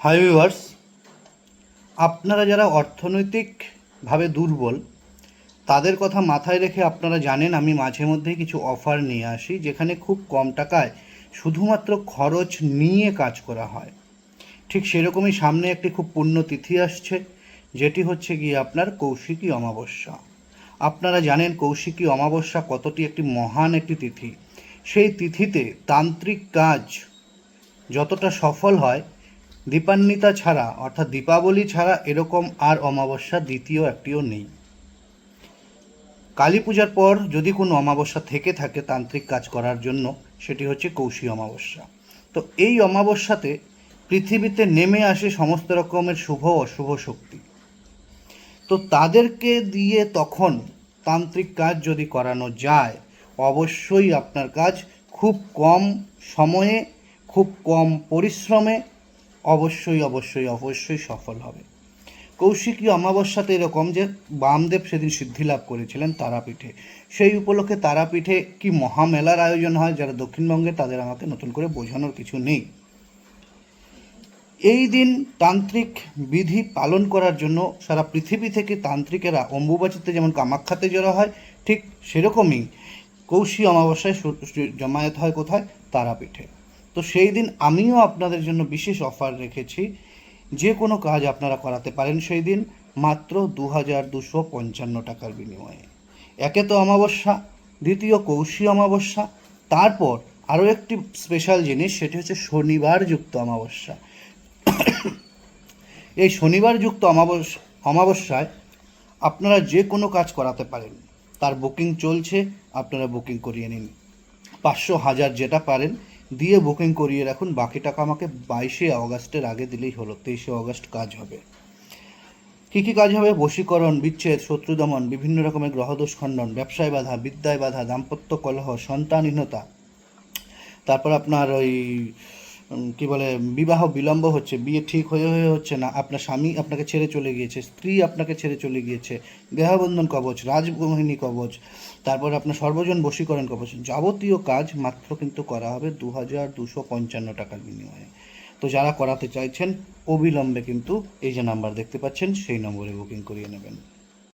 Hi viewers আপনারা যারা অর্থনৈতিকভাবে দুর্বল, তাদের কথা মাথায় রেখে আপনারা জানেন আমি মাঝে মধ্যেই কিছু অফার নিয়ে আসি, যেখানে খুব কম টাকায় শুধুমাত্র খরচ নিয়ে কাজ করা হয়। ঠিক সেরকমই সামনে একটি খুব পূর্ণ তিথি আসছে, যেটি হচ্ছে গিয়ে আপনার কৌশিকী অমাবস্যা। আপনারা জানেন কৌশিকী অমাবস্যা কতটি একটি মহান একটি তিথি। সেই তিথিতে তান্ত্রিক কাজ যতটা সফল হয় দীপান্বিতা ছাড়া, অর্থাৎ দীপাবলি ছাড়া এরকম আর অমাবস্যা দ্বিতীয় একটিও নেই। কালী পূজার পর যদি কোনো অমাবস্যা থেকে থাকে তান্ত্রিক কাজ করার জন্য, সেটি হচ্ছে কৌশী অমাবস্যা। তো এই অমাবস্যাতে পৃথিবীতে নেমে আসে সমস্ত রকমের শুভ অশুভ শক্তি। তো তাদেরকে দিয়ে তখন তান্ত্রিক কাজ যদি করানো যায়, অবশ্যই আপনার কাজ খুব কম সময়ে, খুব কম পরিশ্রমে অবশ্যই অবশ্যই অবশ্যই সফল হবে। কৌশিকী অমাবস্যাতে এরকম যে বামদেব সেদিন সিদ্ধি লাভ করেছিলেন তারাপীঠে। সেই উপলক্ষে তারাপীঠে কি মহামেলার আয়োজন হয় যারা দক্ষিণবঙ্গে তাদের আমাকে নতুন করে বোঝানোর কিছু নেই। এই দিন তান্ত্রিক বিধি পালন করার জন্য সারা পৃথিবী থেকে তান্ত্রিকেরা অম্বুবাচিতে যেমন কামাখ্যাতে জড়ো হয়, ঠিক সেরকমই কৌশী অমাবস্যায় জমায়েত হয় কোথায়? তারাপীঠে। তো সেই দিন আমিও আপনাদের জন্য বিশেষ অফার রেখেছি। যে কোনো কাজ আপনারা করাতে পারেন সেই দিন, মাত্র দু হাজার দুশো পঞ্চান্ন টাকার বিনিময়ে। একে তো অমাবস্যা, দ্বিতীয় কৌশী অমাবস্যা, তারপর আরও একটি স্পেশাল জিনিস, সেটি হচ্ছে শনিবার যুক্ত অমাবস্যা। এই শনিবার যুক্ত অমাবস্যা অমাবস্যায় আপনারা যে কোনো কাজ করাতে পারেন। তার বুকিং চলছে, আপনারা বুকিং করিয়ে নিন। পাঁচশো হাজার যেটা পারেন দিয়ে বুকিং করিয়ে রাখুন। বাকি টাকা আমাকে বাইশে অগাস্টের আগে দিলেই হলো, তেইশে অগাস্ট কাজ হবে। কী কী কাজ হবে? বশীকরণ, বিচ্ছেদ, শত্রু দমন, বিভিন্ন রকমের গ্রহদোষ খণ্ডন, ব্যবসায় বাধা, বিদ্যায় বাধা, দাম্পত্য কলহ, সন্তানহীনতা। তারপর আপনার ওই কি বলে, বিবাহ, বিলম্ব হচ্ছে, বিয়ে ঠিক হয়ে হয়ে হচ্ছে না, আপনার স্বামী আপনাকে ছেড়ে চলে গিয়েছে, স্ত্রী আপনাকে ছেড়ে চলে গিয়েছে দেহবন্ধন কবচ, রাজমোহিনী কবচ, তারপর আপনার সর্বজন বশীকরণ কবচ, যাবতীয় কাজ মাত্র কিন্তু করা হবে দু হাজার দুশো পঞ্চান্ন টাকার বিনিময়ে। তো যারা করাতে চাইছেন, অবিলম্বে কিন্তু এই যে নাম্বার দেখতে পাচ্ছেন, সেই নম্বরে বুকিং করিয়ে নেবেন।